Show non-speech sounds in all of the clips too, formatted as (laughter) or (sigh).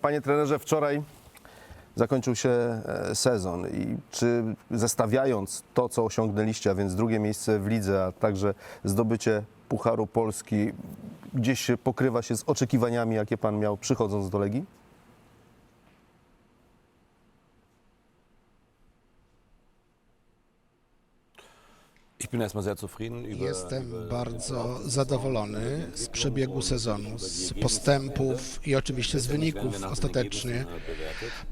Panie trenerze, wczoraj zakończył się e, sezon i czy zestawiając to, co osiągnęliście, a więc drugie miejsce w lidze, a także zdobycie Pucharu Polski, gdzieś pokrywa się z oczekiwaniami, jakie pan miał przychodząc do Legii? Jestem bardzo zadowolony z przebiegu sezonu, z postępów i oczywiście z wyników ostatecznie,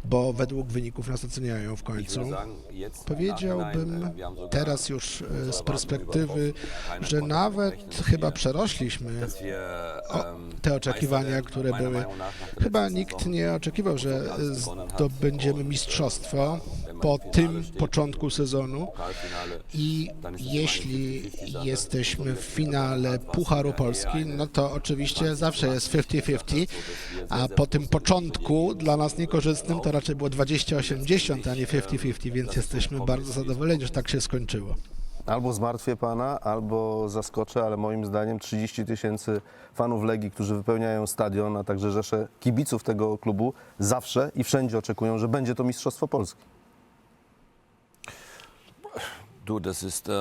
bo według wyników nas oceniają w końcu. Powiedziałbym teraz już e, z perspektywy, że nawet chyba przerośliśmy te oczekiwania, które były. Chyba nikt nie oczekiwał, że zdobędziemy mistrzostwo po tym początku sezonu i jeśli jesteśmy w finale Pucharu Polski, no to oczywiście zawsze jest 50-50, a po tym początku dla nas niekorzystnym to raczej było 20-80, a nie 50-50, więc jesteśmy bardzo zadowoleni, że tak się skończyło. Albo zmartwię pana, albo zaskoczę, ale moim zdaniem 30 tysięcy fanów Legii, którzy wypełniają stadion, a także rzesze kibiców tego klubu, zawsze i wszędzie oczekują, że będzie to Mistrzostwo Polski. Du, das ist, äh,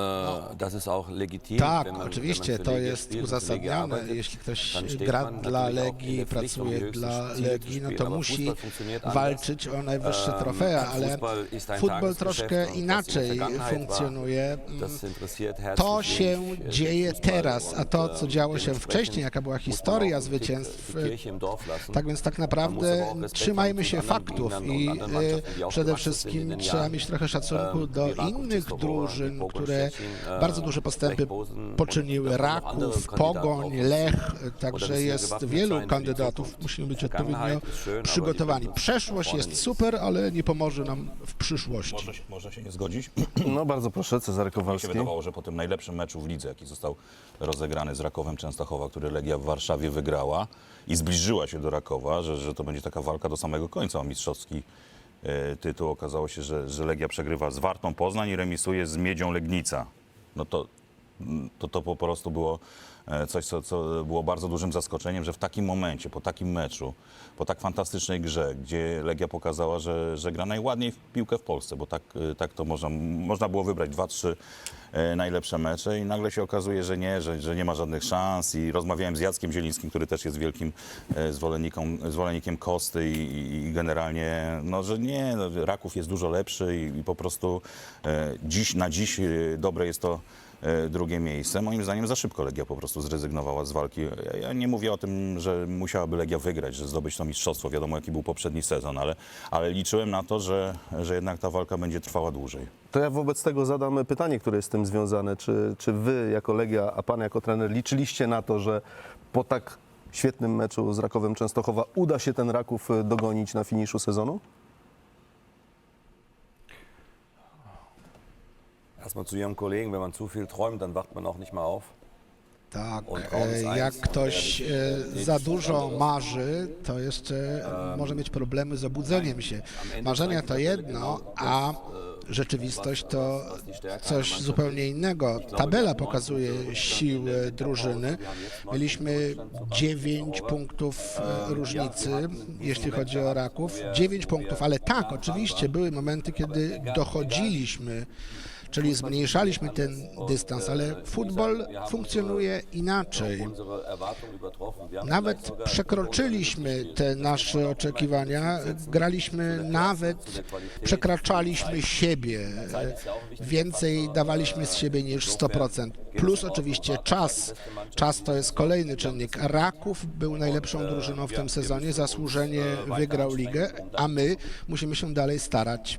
das ist auch legitim. Tak, man- oczywiście, to jest uzasadnione. Jeśli ktoś gra dla Legii, um pracuje dla Legii, no to musi walczyć o najwyższe Ähm, trofea, ale futbol troszkę inaczej funkcjonuje. To się äh, dzieje teraz, a to, co działo się wcześniej, jaka była historia zwycięstw. Tak więc tak naprawdę trzymajmy się faktów i przede wszystkim trzeba mieć trochę szacunku Ähm, do innych Częstochowa, drużyn, które äh, bardzo duże postępy poczyniły. Raków, Pogoń. Lech, także jest wielu kandydatów. Musimy być odpowiednio przygotowani. Przeszłość jest super, ale nie pomoże nam w przyszłości. Może, się- nie zgodzić. (clears throat) No bardzo proszę, Cezary Mi się Kowalski. wydawało, że po tym najlepszym meczu w lidze, jaki został rozegrany z Rakowem Częstochowa, który Legia w Warszawie wygrała i zbliżyła się do Rakowa, że, że to będzie taka walka do samego końca o mistrzowski e, tytuł. Okazało się, że, że Legia przegrywa z Wartą Poznań i remisuje z Miedzią Legnica. No to to, to po prostu było e, coś, co, co było bardzo dużym zaskoczeniem, że w takim momencie, po takim meczu, po tak fantastycznej grze, gdzie Legia pokazała, że, że gra najładniej w piłkę w Polsce, bo tak, e, tak to można, można było wybrać dwa, trzy e, najlepsze mecze i nagle się okazuje, że nie, że, że nie ma żadnych szans i rozmawiałem z Jackiem Zielińskim, który też jest wielkim e, zwolennikiem, Kosty i, i, generalnie, no, że nie, no, Raków jest dużo lepszy i, i po prostu e, dziś na dziś e, dobre jest to e, drugie miejsce. Moim zdaniem za szybko Legia po prostu zrezygnowała z walki. Ja, ja nie mówię o tym, że musiałaby Legia wygrać, że zdobyć to mistrzostwo. Wiadomo, jaki był poprzedni sezon, ale, ale liczyłem na to, że, że jednak ta walka będzie trwała dłużej. To ja wobec tego zadam pytanie, które jest z tym związane. Czy, czy wy jako Legia, a pan jako trener liczyliście na to, że po tak świetnym meczu z Rakowem Częstochowa uda się ten Raków e, dogonić na finiszu sezonu? Erstmal zu Ihrem Kollegen, wenn man zu viel träumt, dann wacht man auch nicht mehr auf. Tak, e, jak ktoś e, za dużo marzy, to jeszcze może mieć problemy z obudzeniem się. Marzenia to jedno, a rzeczywistość to coś zupełnie innego. Tabela pokazuje siły drużyny. Mieliśmy 9 punktów e, różnicy, jeśli chodzi o Raków. 9 punktów, ale tak, oczywiście były momenty, kiedy dochodziliśmy czyli zmniejszaliśmy ten dystans, ale futbol funkcjonuje inaczej. Nawet przekroczyliśmy te nasze oczekiwania, graliśmy nawet, przekraczaliśmy siebie, więcej dawaliśmy z siebie niż 100%. Plus oczywiście czas. Czas to jest kolejny czynnik. Raków był najlepszą drużyną w tym sezonie, zasłużenie wygrał ligę, a my musimy się dalej starać.